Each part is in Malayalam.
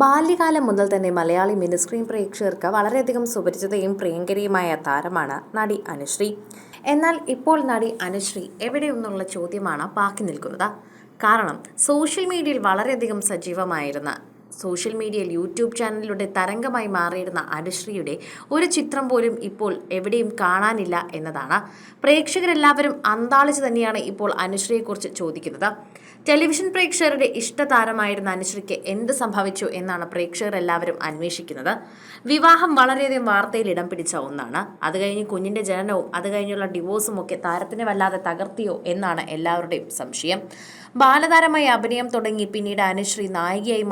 ബാല്യകാലം മുതൽ തന്നെ മലയാളി മിനിസ്ക്രീൻ പ്രേക്ഷകർക്ക് വളരെയധികം സുപരിചിതയും പ്രിയങ്കരിയുമായ താരമാണ് നടി അനുശ്രീ. എന്നാൽ ഇപ്പോൾ നടി അനുശ്രീ എവിടെയെന്നുള്ള ചോദ്യമാണ് ബാക്കി നിൽക്കുന്നത്. കാരണം സോഷ്യൽ മീഡിയയിൽ വളരെയധികം സജീവമായിരുന്ന സോഷ്യൽ മീഡിയയിൽ യൂട്യൂബ് ചാനലിലൂടെ തരംഗമായി മാറിയിരുന്ന അനുശ്രീയുടെ ഒരു ചിത്രം പോലും ഇപ്പോൾ എവിടെയും കാണാനില്ല എന്നതാണ്. പ്രേക്ഷകരെല്ലാവരും അന്താളിച്ച് തന്നെയാണ് ഇപ്പോൾ അനുശ്രീയെക്കുറിച്ച് ചോദിക്കുന്നത്. ടെലിവിഷൻ പ്രേക്ഷകരുടെ ഇഷ്ടതാരമായിരുന്ന അനുശ്രീക്ക് എന്ത് സംഭവിച്ചു എന്നാണ് പ്രേക്ഷകരെല്ലാവരും അന്വേഷിക്കുന്നത്. വിവാഹം വളരെയധികം വാർത്തയിൽ ഇടം പിടിച്ച ഒന്നാണ്. അത് കഴിഞ്ഞ് കുഞ്ഞിന്റെ ജനനവും അത് കഴിഞ്ഞുള്ള ഡിവോഴ്സും ഒക്കെ താരത്തിനെ വല്ലാതെ തകർത്തിയോ എന്നാണ് എല്ലാവരുടെയും സംശയം. ബാലതാരമായി അഭിനയം തുടങ്ങി പിന്നീട് അനുശ്രീ നായികയായി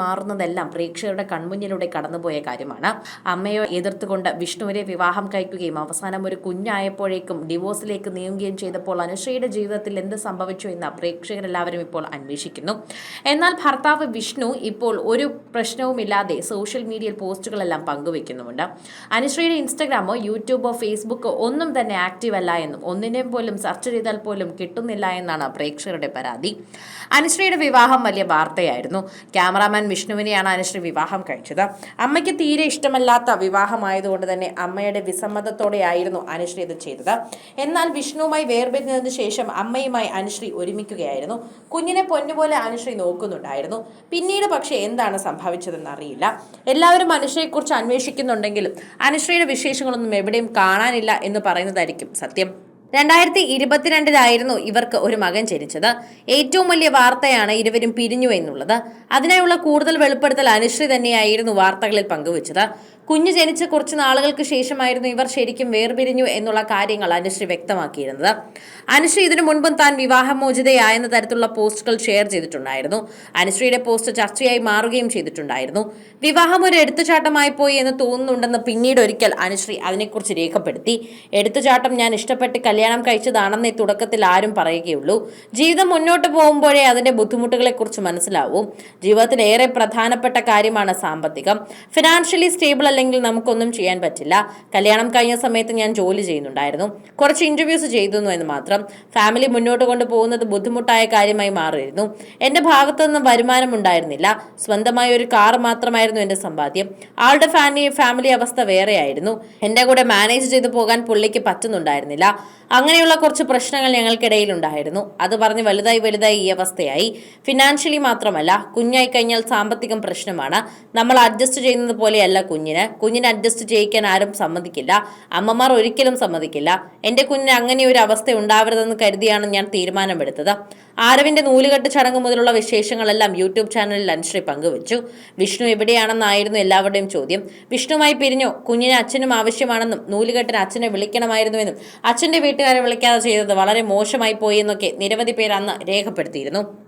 മാറുന്നതെല്ലാം പ്രേക്ഷകരുടെ കൺമുന്നിലൂടെ കടന്നുപോയ കാര്യമാണ്. അമ്മയെ എതിർത്തുകൊണ്ട് വിഷ്ണുവിനെ വിവാഹം കഴിക്കുകയും അവസാനം ഒരു കുഞ്ഞായപ്പോഴേക്കും ഡിവോഴ്സിലേക്ക് നീങ്ങുകയും ചെയ്തപ്പോൾ അനുശ്രീയുടെ ജീവിതത്തിൽ എന്ത് സംഭവിച്ചു എന്ന് പ്രേക്ഷകരെല്ലാവരും ഇപ്പോൾ അന്വേഷിക്കുന്നു. എന്നാൽ ഭർത്താവ് വിഷ്ണു ഇപ്പോൾ ഒരു പ്രശ്നവുമില്ലാതെ സോഷ്യൽ മീഡിയയിൽ പോസ്റ്റുകളെല്ലാം പങ്കുവെക്കുന്നുമുണ്ട്. അനുശ്രീയുടെ ഇൻസ്റ്റഗ്രാമോ യൂട്യൂബോ ഫേസ്ബുക്കോ ഒന്നും തന്നെ ആക്റ്റീവ് അല്ല എന്നും ഒന്നിനെയും പോലും സെർച്ച് ചെയ്താൽ പോലും കിട്ടുന്നില്ല എന്നാണ് പ്രേക്ഷകരുടെ പരാതി. അനുശ്രീയുടെ വിവാഹം വലിയ വാർത്തയായിരുന്നു. ക്യാമറാമാൻ വിഷ്ണുവിനെയാണ് അനുശ്രീ വിവാഹം കഴിച്ചത്. അമ്മയ്ക്ക് തീരെ ഇഷ്ടമല്ലാത്ത വിവാഹമായതുകൊണ്ട് തന്നെ അമ്മയുടെ വിസമ്മതത്തോടെയായിരുന്നു അനുശ്രീ ഇത് ചെയ്തത്. എന്നാൽ വിഷ്ണുവുമായി വേർപിരിഞ്ഞതിന് ശേഷം അമ്മയുമായി അനുശ്രീ ഒരുമിക്കുകയായിരുന്നു. കുഞ്ഞിനെ പൊന്നുപോലെ അനുശ്രീ നോക്കുന്നുണ്ടായിരുന്നു. പിന്നീട് പക്ഷേ എന്താണ് സംഭവിച്ചതെന്ന് അറിയില്ല. എല്ലാവരും അനുശ്രീയെക്കുറിച്ച് അന്വേഷിക്കുന്നുണ്ടെങ്കിലും അനുശ്രീയുടെ വിശേഷങ്ങളൊന്നും എവിടെയും കാണാനില്ല എന്ന് പറയുന്നതായിരിക്കും സത്യം. രണ്ടായിരത്തി ഇരുപത്തിരണ്ടിലായിരുന്നു ഇവർക്ക് ഒരു മകൻ ജനിച്ചത്. ഏറ്റവും വലിയ വാർത്തയാണ് ഇരുവരും പിരിഞ്ഞു എന്നുള്ളത്. അതിനായുള്ള കൂടുതൽ വെളിപ്പെടുത്തൽ അനുശ്രീ തന്നെയായിരുന്നു വാർത്തകളിൽ പങ്കുവച്ചത്. കുഞ്ഞ് ജനിച്ച് കുറച്ച് നാളുകൾക്ക് ശേഷമായിരുന്നു ഇവർ ശരിക്കും വേർപിരിഞ്ഞു എന്നുള്ള കാര്യങ്ങൾ അനുശ്രീ വ്യക്തമാക്കിയിരുന്നത്. അനുശ്രീ ഇതിനു മുൻപും താൻ വിവാഹമോചിതയായെന്ന തരത്തിലുള്ള പോസ്റ്റുകൾ ഷെയർ ചെയ്തിട്ടുണ്ടായിരുന്നു. അനുശ്രീയുടെ പോസ്റ്റ് ചർച്ചയായി മാറുകയും ചെയ്തിട്ടുണ്ടായിരുന്നു. വിവാഹം ഒരു എടുത്തുചാട്ടമായി പോയി എന്ന് തോന്നുന്നുണ്ടെന്ന് പിന്നീട് ഒരിക്കൽ അനുശ്രീ അതിനെക്കുറിച്ച് രേഖപ്പെടുത്തി. എടുത്തുചാട്ടം ഞാൻ ഇഷ്ടപ്പെട്ട് കല്യാണം കഴിച്ചതാണെന്നേ തുടക്കത്തിൽ ആരും പറയുകയുള്ളൂ. ജീവിതം മുന്നോട്ട് പോകുമ്പോഴേ അതിന്റെ ബുദ്ധിമുട്ടുകളെക്കുറിച്ച് മനസ്സിലാവും. ജീവിതത്തിൽ ഏറെ പ്രധാനപ്പെട്ട കാര്യമാണ് സാമ്പത്തികം. ഫിനാൻഷ്യലി സ്റ്റേബിൾ അല്ലെങ്കിൽ നമുക്കൊന്നും ചെയ്യാൻ പറ്റില്ല. കല്യാണം കഴിഞ്ഞ സമയത്ത് ഞാൻ ജോലി ചെയ്യുന്നുണ്ടായിരുന്നു. കുറച്ച് ഇന്റർവ്യൂസ് ചെയ്തിരുന്നു എന്ന് മാത്രം. ഫാമിലി മുന്നോട്ട് കൊണ്ടുപോകുന്നത് ബുദ്ധിമുട്ടായ കാര്യമായി മാറിയിരുന്നു. എന്റെ ഭാഗത്തു നിന്നും വരുമാനം ഉണ്ടായിരുന്നില്ല. സ്വന്തമായ ഒരു കാർ മാത്രമായിരുന്നു എന്റെ സമ്പാദ്യം. ആളുടെ ഫാമിലി ഫാമിലി അവസ്ഥ വേറെയായിരുന്നു. എന്റെ കൂടെ മാനേജ് ചെയ്തു പോകാൻ പുള്ളിക്ക് പറ്റുന്നുണ്ടായിരുന്നില്ല. അങ്ങനെയുള്ള കുറച്ച് പ്രശ്നങ്ങൾ ഞങ്ങൾക്കിടയിൽ ഉണ്ടായിരുന്നു. അത് പറഞ്ഞ് വലുതായി വലുതായി ഈ അവസ്ഥയായി. ഫിനാൻഷ്യലി മാത്രമല്ല കുഞ്ഞായി കഴിഞ്ഞാൽ സാമ്പത്തികം പ്രശ്നമാണ്. നമ്മൾ അഡ്ജസ്റ്റ് ചെയ്യുന്നത് പോലെയല്ല കുഞ്ഞിന്. കുഞ്ഞിനെ അഡ്ജസ്റ്റ് ചെയ്യിക്കാൻ ആരും സമ്മതിക്കില്ല. അമ്മമാർ ഒരിക്കലും സമ്മതിക്കില്ല. എന്റെ കുഞ്ഞിന് അങ്ങനെ ഒരു അവസ്ഥ ഉണ്ടാവരുതെന്ന് കരുതിയാണ് ഞാൻ തീരുമാനമെടുത്തത്. ആരവിന്റെ നൂലുകെട്ട് ചടങ്ങ് മുതലുള്ള വിശേഷങ്ങളെല്ലാം യൂട്യൂബ് ചാനലിൽ അനുശ്രീ പങ്കുവച്ചു. വിഷ്ണു എവിടെയാണെന്നായിരുന്നു എല്ലാവരുടെയും ചോദ്യം. വിഷ്ണുമായി പിരിഞ്ഞു. കുഞ്ഞിന് അച്ഛനും ആവശ്യമാണെന്നും നൂലുകെട്ടിന് അച്ഛനെ വിളിക്കണമായിരുന്നുവെന്നും അച്ഛന്റെ വീട്ടുകാരെ വിളിക്കാതെ ചെയ്തത് വളരെ മോശമായി പോയി എന്നൊക്കെ നിരവധി പേർ അന്ന് രേഖപ്പെടുത്തിയിരുന്നു.